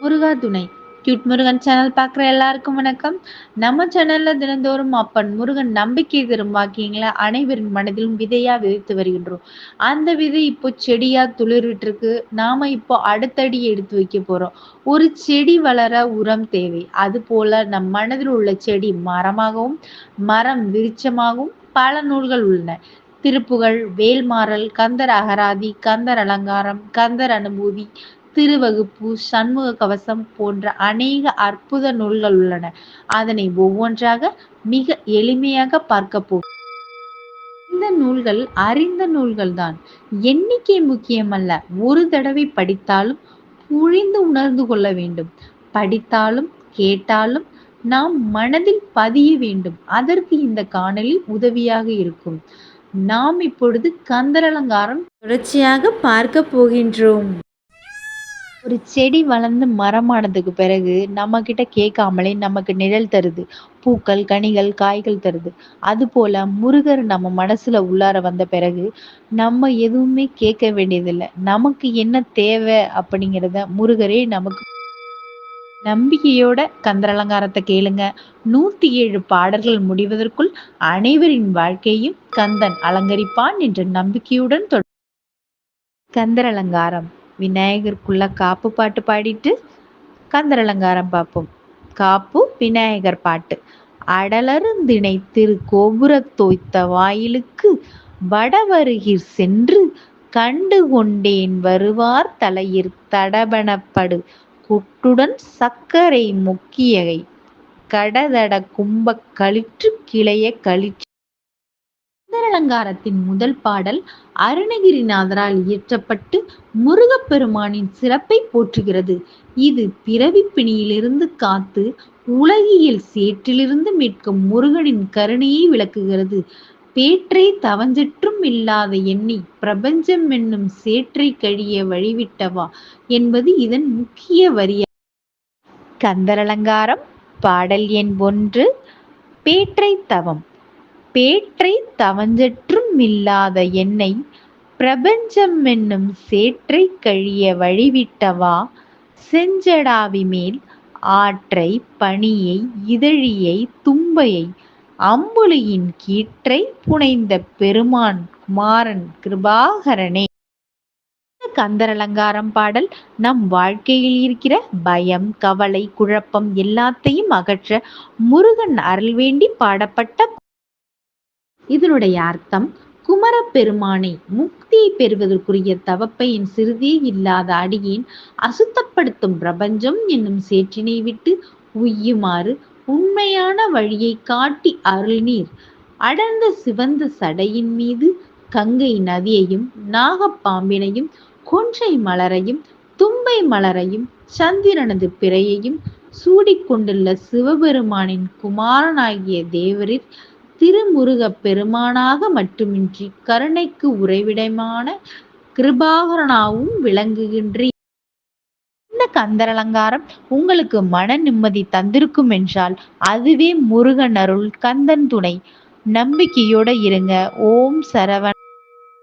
முருகா துணை. Cute Murugan channel பார்க்குற எல்லாருக்கும் வணக்கம். நம்ம சேனல்ல தினந்தோறும் அப்பன் முருகன் நம்பிக்கை தரும் வாக்கியங்களை அனைவரின் மனதிலும் விதையா விதைத்து வருகின்றோம். அந்த விதை இப்போ செடியா துளிர்விட்டு இருக்கு. நாம இப்போ அடுத்தடி எடுத்து வைக்க போறோம். ஒரு செடி வளர உரம் தேவை. அது போல நம் மனதில் உள்ள செடி மரமாகவும் மரம் விருட்சமாகவும் பல நூல்கள் உள்ளன. திருப்புகழ் வேல்மாறல் கந்தர் அகராதி கந்தர் அலங்காரம் கந்தர் அனுபூதி திருவகுப்பு சண்முக கவசம் போன்ற அநேக அற்புத நூல்கள் உள்ளன. அதனை ஒவ்வொன்றாக மிக எளிமையாக பார்க்க போ இந்த நூல்கள் அறிந்த நூல்கள் தான் எண்ணிக்கை முக்கியமல்ல. ஒரு தடவை படித்தாலும் புழிந்து உணர்ந்து கொள்ள வேண்டும். படித்தாலும் கேட்டாலும் நாம் மனதில் பதிய வேண்டும். அதற்கு இந்த காணொலி உதவியாக இருக்கும். நாம் இப்பொழுது கந்தரலங்காரம் தொடர்ச்சியாக பார்க்க போகின்றோம். ஒரு செடி வளர்ந்து மரமானதுக்கு பிறகு நம்ம கிட்ட கேட்காமலே நமக்கு நிழல் தருது. பூக்கள் கனிகள் காய்கள் தருது. அது போல முருகர் நம்ம மனசுல உள்ளார வந்த பிறகு நம்ம எதுவுமே கேட்க வேண்டியதில்லை. நமக்கு என்ன தேவை அப்படிங்கிறத முருகரே நமக்கு நம்பிக்கையோட கந்தரலங்காரத்தை கேளுங்க. நூத்தி ஏழு பாடல்கள் முடிவதற்குள் அனைவரின் வாழ்க்கையும் கந்தன் அலங்கரிப்பான் என்ற நம்பிக்கையுடன் தொடர் கந்தரலங்காரம் விநாயகருக்குள்ள காப்பு பாட்டு பாடிட்டு கந்தர் அலங்காரம் பார்ப்போம் காப்பு விநாயகர் பாட்டு. அடலருந்திணை திரு கோபுர தோய்த்த வாயிலுக்கு வடவருகிற் சென்று கண்டு கொண்டேன் வருவார் தலையிற் தடபணப்படு. குட்டுடன் சக்கரை முக்கியகை. கடதட கும்ப களிற்று கிளைய களிற்று சுந்தரலங்காரத்தின் முதல் பாடல் அருணகிரிநாதரால் இயற்றப்பட்டு முருகப்பெருமானின் சிறப்பை போற்றுகிறது. இது பிறவி பிணியிலிருந்து காத்து உலகியல் சேற்றிலிருந்து மீட்கும் முருகனின் கருணையை விளக்குகிறது. பேற்றை தவஞ்சற்றும் இல்லாத எண்ணி பிரபஞ்சம் என்னும் சேற்றை கழிய வழிவிட்டவா என்பது இதன் முக்கிய வரிய? கந்தரலங்காரம் பாடல் எண் ஒன்று பேற்றை தவம். பேற்றை தவஞ்சற்றும் இல்லாத என்னை பிரபஞ்சம் என்னும் சேற்றை கழிய வழிவிட்டவா? செஞ்சடாவி மேல் ஆற்றை பணியை இதழியை தும்பையை அம்புலியின் கீற்றை புனைந்த பெருமான் குமாரன் கிருபாகரனே. கந்தர் அலங்காரம் பாடல் நம் வாழ்க்கையில் இருக்கிற பயம் கவலை குழப்பம் எல்லாத்தையும் அகற்ற முருகன் அருள் வேண்டி பாடப்பட்ட இதனுடைய அர்த்தம் குமரப்பெருமானை முக்தியை பெறுவதற்குரிய தவப்பையின் சிறிதே இல்லாத அடியேன் அசுத்தப்படுத்தும் பிரபஞ்சம் என்னும் சேற்றினை விட்டு உய்யுமாறு உண்மையான வழியை காட்டி அருள்நீர். அடர்ந்த சிவந்த சடையின் மீது கங்கை நதியையும் நாகப்பாம்பினையும் கொன்றை மலரையும் தும்பை மலரையும் சந்திரனது பிறையையும் சூடிக்கொண்டுள்ள சிவபெருமானின் குமாரனாகிய தேவரில் திருமுருகப் பெருமானாக மட்டுமின்றி கருணைக்கு உறைவிடமான கிருபாகரனாவும் விளங்குகின்ற இந்த கந்தர் அலங்காரம் உங்களுக்கு மன நிம்மதி தந்திருக்கும் என்றால் அதுவே முருகன் அருள் கந்தன் துணை. நம்பிக்கையோட இருங்க. ஓம் சரவண